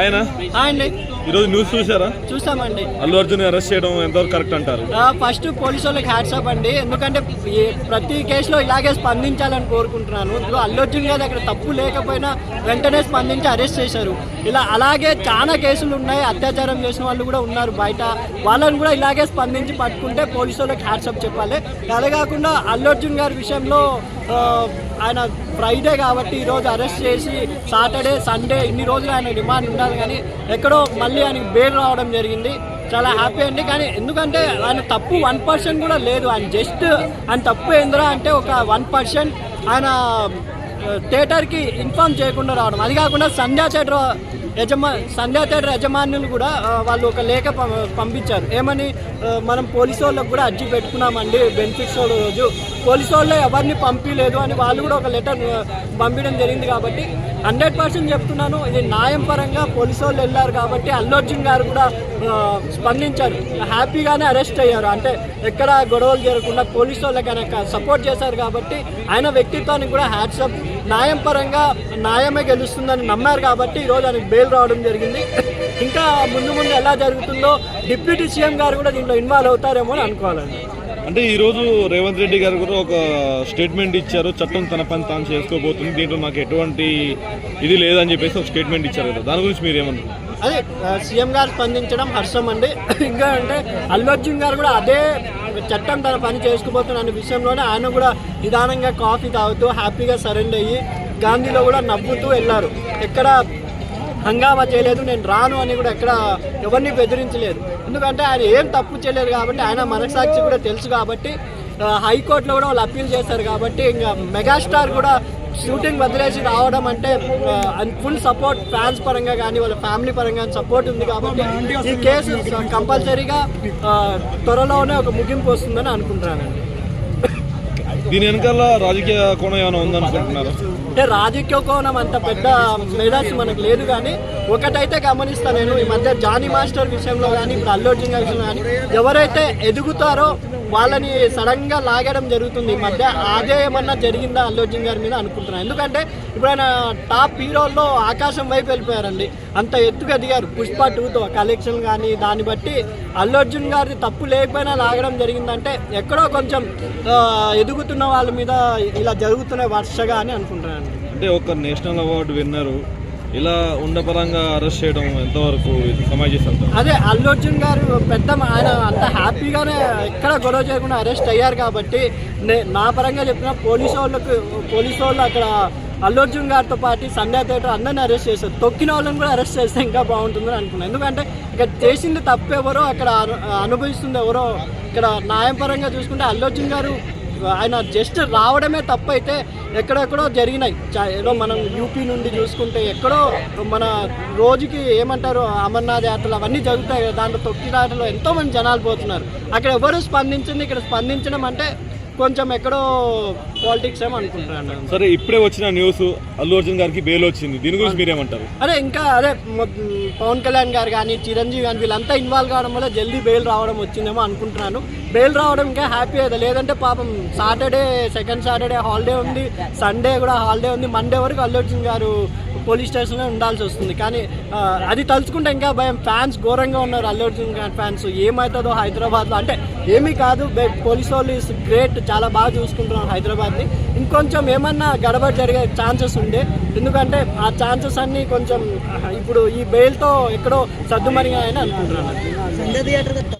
ఆయన? ఈరోజు న్యూస్ చూసారా చూసామండి. అల్లు అర్జున్ అరెస్ట్ చేయడం ఎంతవరకు కరెక్ట్ అంటారు? ఫస్ట్ పోలీసు వాళ్ళకి హ్యాట్సప్ అండి. ఎందుకంటే ప్రతి కేసులో ఇలాగే స్పందించాలని కోరుకుంటున్నాను. అల్లు అర్జున్ గారు అక్కడ తప్పు లేకపోయినా వెంటనే స్పందించి అరెస్ట్ చేశారు. ఇలా అలాగే చాలా కేసులు ఉన్నాయి. అత్యాచారం చేసిన వాళ్ళు కూడా ఉన్నారు బయట. వాళ్ళని కూడా ఇలాగే స్పందించి పట్టుకుంటే పోలీసు వాళ్ళకి హ్యాట్సప్ చెప్పాలి. అదే కాకుండా అల్లు అర్జున్ గారి విషయంలో ఆయన ఫ్రైడే కాబట్టి ఈరోజు అరెస్ట్ చేసి సాటర్డే సండే ఇన్ని రోజులు ఆయన డిమాండ్ ఉండాలి కానీ ఎక్కడో మళ్ళీ ఆయనకి బెయిల్ రావడం జరిగింది. చాలా హ్యాపీ అండి. కానీ ఎందుకంటే ఆయన తప్పు వన్ పర్సెంట్ కూడా లేదు. ఆయన జస్ట్ ఆయన తప్పు ఏందిరా అంటే ఒక వన్ పర్సెంట్ ఆయన థియేటర్కి ఇన్ఫార్మ్ చేయకుండా రావడం. అది కాకుండా సంధ్యా థియేటర్ యజమా సంధ్యా థియేటర్ యజమానులు కూడా వాళ్ళు ఒక లేఖ పంపించారు. ఏమని మనం పోలీసు వాళ్ళకు కూడా అర్జీ పెట్టుకున్నామండి బెనిఫిట్స్ రోజు. పోలీసు వాళ్ళు ఎవరిని పంపించలేదు అని వాళ్ళు కూడా ఒక లెటర్ పంపించడం జరిగింది కాబట్టి హండ్రెడ్ పర్సెంట్ చెప్తున్నాను. ఇది న్యాయం పరంగా పోలీసు వాళ్ళు వెళ్ళారు కాబట్టి అల్లు అర్జున్ గారు కూడా స్పందించారు. హ్యాపీగానే అరెస్ట్ అయ్యారు. అంటే ఎక్కడ గొడవలు జరగకుండా పోలీసు వాళ్ళకి సపోర్ట్ చేశారు కాబట్టి ఆయన వ్యక్తిత్వానికి కూడా హ్యాట్సప్ న్యాయం పరంగా న్యాయమే గెలుస్తుందని నమ్మారు కాబట్టి ఈరోజు ఆయనకు బెయిల్ రావడం జరిగింది. ఇంకా ముందు ముందు ఎలా జరుగుతుందో డిప్యూటీ సీఎం గారు కూడా దీంట్లో ఇన్వాల్వ్ అవుతారేమో అని అనుకోవాలండి. అంటే ఈ రోజు రేవంత్ రెడ్డి గారు కూడా ఒక స్టేట్మెంట్ ఇచ్చారు చట్టం తన పని తాను చేసుకోబోతుంది దీంట్లో నాకు ఎటువంటి ఇది లేదని చెప్పేసి ఒక స్టేట్మెంట్ ఇచ్చారు కదా. దాని గురించి మీరు ఏమన్నారు అదే సీఎం గారు స్పందించడం హర్షం అండి. ఇంకా అంటే అల్లు అర్జున్ గారు కూడా అదే చట్టం తన పని చేసుకుపోతున్న అనే విషయంలోనే ఆయన కూడా నిదానంగా కాఫీ తాగుతూ హ్యాపీగా సరెండర్ అయ్యి గాంధీలో కూడా నవ్వుతూ వెళ్ళారు. ఎక్కడ హంగామా చేయలేదు నేను రాను అని కూడా ఎక్కడ ఎవరిని బెదిరించలేదు. ఎందుకంటే ఆయన ఏం తప్పు చేయలేదు కాబట్టి ఆయన మనసాక్షి కూడా తెలుసు కాబట్టి హైకోర్టులో కూడా వాళ్ళు అప్పీల్ చేశారు కాబట్టి ఇంకా మెగాస్టార్ కూడా షూటింగ్ వదిలేసి రావడం అంటే ఫుల్ సపోర్ట్ ఫ్యాన్స్ పరంగా కానీ వాళ్ళ ఫ్యామిలీ పరంగా సపోర్ట్ ఉంది కాబట్టి ఈ కేసు కంపల్సరీగా త్వరలోనే ఒక ముగింపు వస్తుందని అనుకుంటున్నానండి. దీని వెనకాల రాజకీయ కోణం ఏమైనా ఉందనుకుంటున్నారు అంటే రాజకీయ కోణం అంత పెద్ద మేధాసి మనకు లేదు కానీ ఒకటైతే గమనిస్తా నేను ఈ మధ్య జానీ మాస్టర్ విషయంలో కానీ ఇప్పుడు అల్లు అర్జున్ గారి విషయంలో కానీ ఎవరైతే ఎదుగుతారో వాళ్ళని సడన్గా లాగడం జరుగుతుంది ఈ మధ్య. అదే ఏమన్నా జరిగిందా అల్లు అర్జున్ గారి మీద అనుకుంటున్నాను ఎందుకంటే ఇప్పుడు ఆయన టాప్ హీరోల్లో ఆకాశం వైపు వెళ్ళిపోయారండి. అంత ఎత్తుగా దిగారు. పుష్ప టూతో కలెక్షన్ కానీ దాన్ని బట్టి అల్లు అర్జున్ గారి తప్పు లేకపోయినా లాగడం జరిగిందంటే ఎక్కడో కొంచెం ఎదుగుతున్న వాళ్ళ మీద ఇలా జరుగుతున్నాయి వర్షగా అని అనుకుంటున్నాను. అంటే ఒక నేషనల్ అవార్డు విన్నరు ఇలా ఉండపరంగా అరెస్ట్ చేయడం ఎంతవరకు ఇది సమాజం అదే అల్లు అర్జున్ గారు పెద్ద ఆయన అంత హ్యాపీగానే ఎక్కడ గొడవ చేయకుండా అరెస్ట్ అయ్యారు కాబట్టి నే- నా పరంగా చెప్పిన పోలీసు వాళ్ళకు పోలీసు వాళ్ళు అక్కడ అల్లు అర్జున్ గారితో పాటు సంధ్యా థియేటర్ అందరిని అరెస్ట్ చేశారు. తొక్కిన వాళ్ళని కూడా అరెస్ట్ చేస్తే ఇంకా బాగుంటుందని అనుకున్నాను ఎందుకంటే ఇక్కడ చేసింది తప్పు ఎవరో అక్కడ అనుభవిస్తుంది ఎవరో ఇక్కడ న్యాయం పరంగా చూసుకుంటే అల్లు అర్జున్ గారు ఆయన జస్ట్ రావడమే తప్పు అయితే ఎక్కడెక్కడో జరిగినాయి. ఏదో మనం యూపీ నుండి చూసుకుంటే ఎక్కడో మన రోజుకి ఏమంటారు అమర్నాథ్ యాత్రలు అవన్నీ జరుగుతాయి దాంట్లో తొక్కిదాటలో ఎంతో ఎంతోమంది జనాలు పోతున్నారు. అక్కడ ఎవరు స్పందించింది ఇక్కడ స్పందించడం అంటే కొంచెం ఎక్కడో పాలిటిక్స్ ఏమో అనుకుంటున్నాను. సరే ఇప్పుడే వచ్చిన న్యూస్ అల్లు అర్జున్ గారికి బెయిల్ వచ్చింది. దీని గురించి మీరేమంటారు? అదే ఇంకా అదే పవన్ కళ్యాణ్ గారు కానీ చిరంజీవి కానీ వీళ్ళంతా ఇన్వాల్వ్ కావడం వల్ల జల్దీ బెయిల్ రావడం వచ్చిందేమో అనుకుంటున్నాను. బెయిల్ రావడం ఇంకా హ్యాపీ అయితే లేదంటే పాపం సాటర్డే సెకండ్ సాటర్డే హాలిడే ఉంది సండే కూడా హాలిడే ఉంది. మండే వరకు అల్లు అర్జున్ గారు పోలీస్ స్టేషన్లో ఉండాల్సి వస్తుంది. కానీ అది తలుచుకుంటే ఇంకా భయం. ఫ్యాన్స్ ఘోరంగా ఉన్నారు అల్లు అర్జున్ గారి ఫ్యాన్స్. ఏమవుతుందో హైదరాబాద్లో. అంటే ఏమీ కాదు పోలీస్ వాళ్ళు ఇస్ గ్రేట్ చాలా బాగా చూసుకుంటున్నారు హైదరాబాద్ని ఇంకొంచెం ఏమన్నా గడబడి జరిగే ఛాన్సెస్ ఉండే. ఎందుకంటే ఆ ఛాన్సెస్ అన్ని కొంచెం ఇప్పుడు ఈ బెయిల్తో ఎక్కడో సర్దుమరిగా అని అనుకుంటున్నాను.